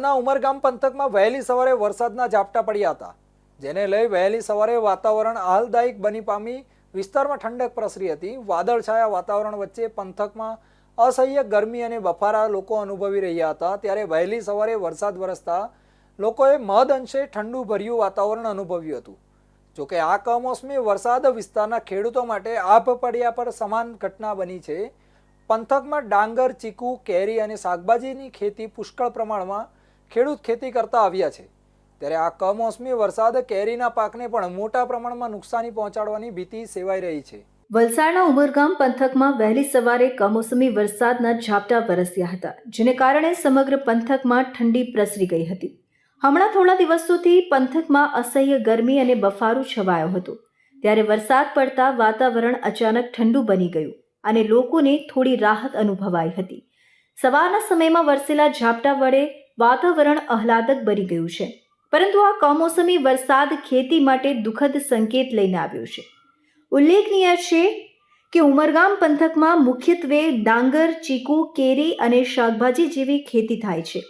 ના ઉમરગામ પંથકમાં વહેલી સવારે વરસાદના ઝાપટા પડ્યા હતા, જેને લઈ વહેલી સવારે વાતાવરણ આહલાદાયક બની પામી વિસ્તારમાં ઠંડક પ્રસરી હતી. વાદળછાયા વાતાવરણ વચ્ચે પંથકમાં અસહ્ય ગરમી અને બફારા લોકો અનુભવી રહ્યા હતા. ત્યારે વહેલી સવારે વરસાદ વરસતા લોકોએ મહદ અંશે ઠંડુ ભર્યું વાતાવરણ અનુભવ્યું હતું. જોકે આ કમોસમી વરસાદ વિસ્તારના ખેડૂતો માટે આભ પડ્યા પર સમાન ઘટના બની છે. પંથકમાં ડાંગર, ચીકુ, કેરી અને શાકભાજીની ખેતી પુષ્કળ પ્રમાણમાં ખેડૂત ખેતી કરતા આવ્યા છે. ત્યારે આ કમોસમી વરસાદ કેરીના પાકને પણ મોટા પ્રમાણમાં નુકસાની પહોંચાડવાની ભીતિ સેવાઈ રહી છે. વલસાડના ઉમરગામ પંથકમાં વહેલી સવારે કમોસમી વરસાદના ઝાપટા વરસ્યા હતા, જેને કારણે સમગ્ર પંથકમાં ઠંડી પ્રસરી ગઈ હતી. હમણાં થોડા દિવસોથી પંથકમાં અસહ્ય ગરમી અને બફારો છવાયો હતો. ત્યારે વરસાદ પડતા વાતાવરણ અચાનક ઠંડુ બની ગયું અને લોકોને થોડી રાહત અનુભવાઈ હતી. સવારના સમયમાં વરસેલા ઝાપટા વડે વાતાવરણ આહલાદક બની ગયું છે. પરંતુ આ કમોસમી વરસાદ ખેતી માટે દુઃખદ સંકેત લઈને આવ્યો છે. ઉલ્લેખનીય છે કે ઉમરગામ પંથકમાં મુખ્યત્વે ડાંગર, ચીકુ, કેરી અને શાકભાજી જેવી ખેતી થાય છે.